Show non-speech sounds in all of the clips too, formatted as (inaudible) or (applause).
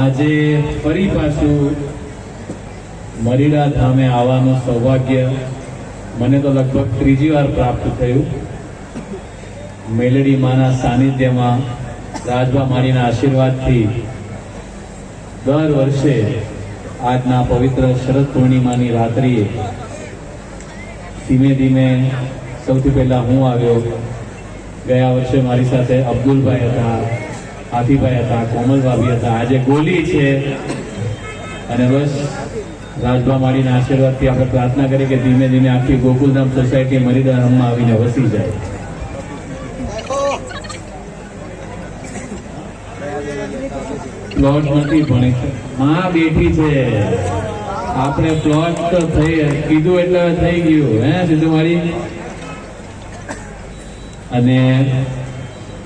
આજે ફરી પાછું મરીડા ધામે આવવાનું સૌભાગ્ય મને તો લગભગ ત્રીજી વાર પ્રાપ્ત થયું. મેલડી માના સાનિધ્યમાં રાજભા માળીના આશીર્વાદથી દર વર્ષે આજના પવિત્ર શરદ પૂર્ણિમાની રાત્રિએ ધીમે ધીમે સૌથી પહેલા હું આવ્યો. ગયા વર્ષે મારી સાથે અબ્દુલભાઈ હતા હાથીભાઈ હતા, કોમલભાભી હતા. આજે ગોલી છે. અને બસ રાજભા માળીના આશીર્વાદથી આપણે પ્રાર્થના કરીએ કે ધીમે ધીમે આખી ગોકુલધામ સોસાયટી મરીદારમમાં આવીને વસી જાય. પ્લોટ નથી ભણી માં બેઠી છે. આપણે પ્લોટ તો થઈ, કીધું એટલે થઈ ગયું, હે સીધું મારી અને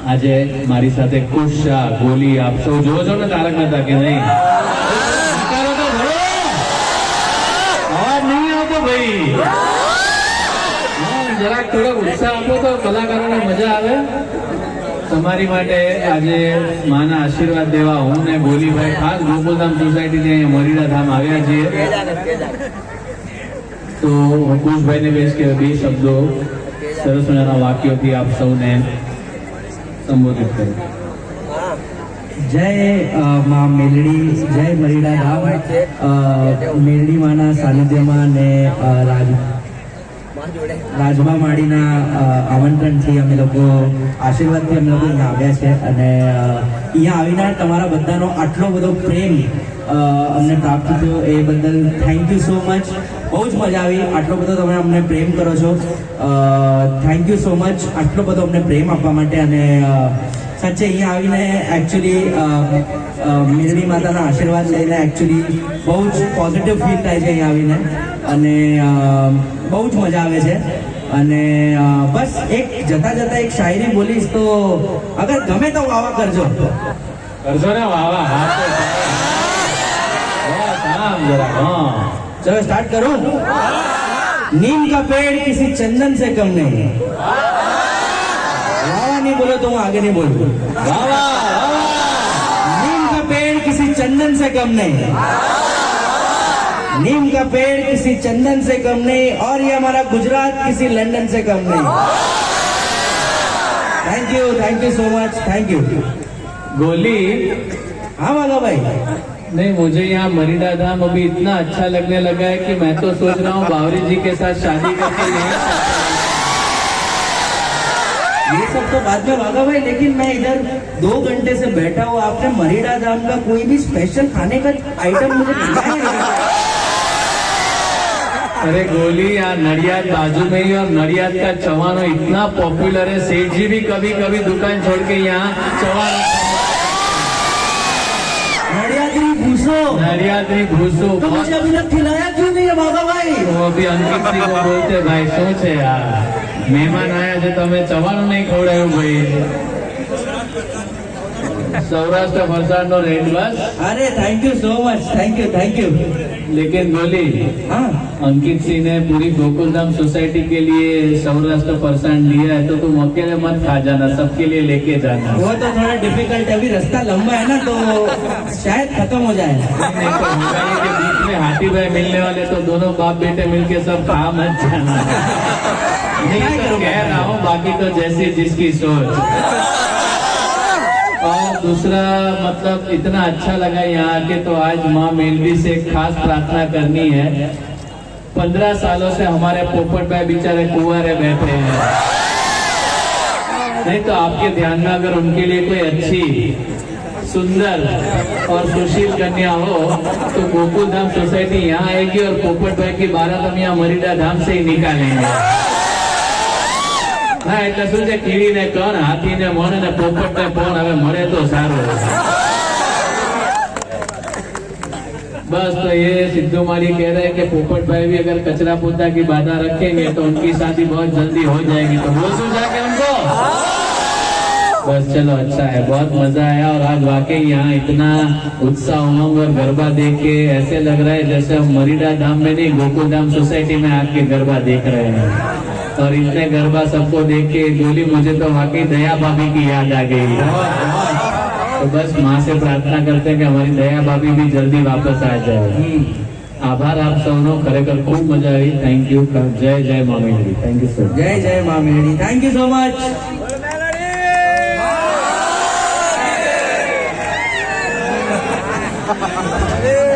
આજે મારી સાથે ખુશ શાહ ગોલી આપ સૌ જોવો છો ને તારક મહેતા કે નહીં? નકારો તો ખરો. અવાજ નહીં આવતો ભાઈ. જરાક ઉત્સાહ આપો તો કલાકારોને મજા આવે. તમારી માટે આજે માના આશીર્વાદ દેવા હું ને ગોલીભાઈ ખાસ ગોકુલધામ સોસાયટી થી અહીંયા મરીડા ધામ આવ્યા છીએ. તો હું કુશભાઈને કહીશ કે બે શબ્દો. સરસ મજાના વાક્યોથી આપ સૌને સંબોધિત કરું જય મા મેલડી, જય મરીડા ધામ મેલડી માના સાનિધ્યમાં ને રાજ રાજભા માળીના આમંત્રણથી અમે લોકો આશીર્વાદથી અમે લોકો અહીંયા આવ્યા છે અને અહીંયા આવીને તમારા બધાનો આટલો બધો પ્રેમ અમને પ્રાપ્ત થયો. એ બદલ થેન્ક યુ સો મચ બહુ જ મજા આવી. આટલો બધો તમે અમને પ્રેમ કરો છો. થેન્ક યુ સો મચ આટલો બધો અમને પ્રેમ આપવા માટે અને સાચે અહીંયા આવીને એકચ્યુઅલી મેરડી માતાના આશીર્વાદ લઈને એકચ્યુઅલી બહુ જ પોઝિટિવ ફીલ થાય છે અહીંયા આવીને. અને બહુ જ મજા આવે છે. અને બસ એક જતા જતા એક શાયરી બોલીશ તો અગર ગમે તો વાવા કરજો. કરજો ને વાહ હા હા. चलो स्टार्ट करो। नीम का पेड़ किसी चंदन से कम नहीं है। वाह, नहीं बोलो तो आगे नहीं बोलो। नीम का पेड़ किसी चंदन से कम नहीं है। नीम का पेड़ किसी चंदन से कम नहीं, और ये हमारा गुजरात किसी लंदन से कम नहीं। Thank you thank you so much thank you गोली। हाँ माधव भाई। नहीं, मुझे यहाँ मरीडा धाम अभी इतना अच्छा लगने लगा है कि मैं तो सोच रहा हूँ बावरी जी के साथ शादी करके ये सब तो बाद में भागा भाई, लेकिन मैं इधर दो घंटे से बैठा हूँ, आपने मरीडा धाम का कोई भी स्पेशल खाने का आइटम मुझे अरे गोली यहाँ नडियाद बाजू में ही और नडियाद का चवानो इतना पॉपुलर है, सेठ जी भी कभी कभी दुकान छोड़ के यहाँ चवानो नडियादरी भूसो नडियाद में घुसो तो मुझे अभी तक खिलाया क्यों नहीं है भागा भाई वो अभी अंकित सिंह को बोलते भाई શું છે યાર મહેમાન આયા છે તમે ચવાનું નહીં ખવડાવ્યું ભાઈ સૌરાષ્ટ્ર વલસાડનો રેડ બસ अरे thank you so much thank you thank you लेकिन गोली हाँ अंकित सिंह ने पूरी गोकुलधाम सोसाइटी के लिए सौराष्ट्र परसेंट लिया है तो तुम अकेले मत खा जाना सबके लिए लेके जाना वो तो थोड़ा डिफिकल्ट है अभी रास्ता लंबा है ना तो शायद खत्म हो जाए नहीं तो होगाई के बीच में हाथी भाई मिलने वाले तो दोनों बाप बेटे मिलके सब खा मत जाना (laughs) नहीं तो कह रहा हूँ बाकी तो जैसी जिसकी सोच और दूसरा मतलब इतना अच्छा लगा यहाँ आके तो आज माँ मेलवी से एक खास प्रार्थना करनी है पंद्रह सालों से हमारे पोपट भाई बेचारे कुंवारे बैठे हैं नहीं तो आपके ध्यान में अगर उनके लिए कोई अच्छी सुंदर और सुशील कन्या हो तो गोकुल धाम सोसाइटी यहाँ आएगी और पोपट भाई की बारात हम यहाँ मरीडा धाम से ही निकालेंगे હા એટલે શું છે કીડીને કણ હાથીને મણ અને પોપટને પણ ये सिद्धू माली कह रहे हैं कि पोपट भाई भी अगर कचरा पोता की बाधा रखेंगे तो उनकी शादी बहुत जल्दी हो जाएगी। तो बोल सुन जाके उनको बस चलो अच्छा है, बहुत मज़ा आया और आज वाकई यहाँ इतना उत्साह उमंग और गरबा देख के ऐसे लग रहा है जैसे हम मरीडा धाम में नहीं, गोकुल धाम सोसाइटी में आके गरबा देख रहे हैं। और इतने गरबा सबको देख के बोली मुझे तो वाकई दया भाभी की याद आ गई। तो बस माँ से प्रार्थना करते हैं कि हमारी दया भाभी भी जल्दी वापस आ जाए હમ. આભાર આપ સૌનો ખરેખર ખૂબ મજા આવી થેન્ક યુ જય જય મામી થેન્ક યુ સો જય જય મા Meldi thank you so much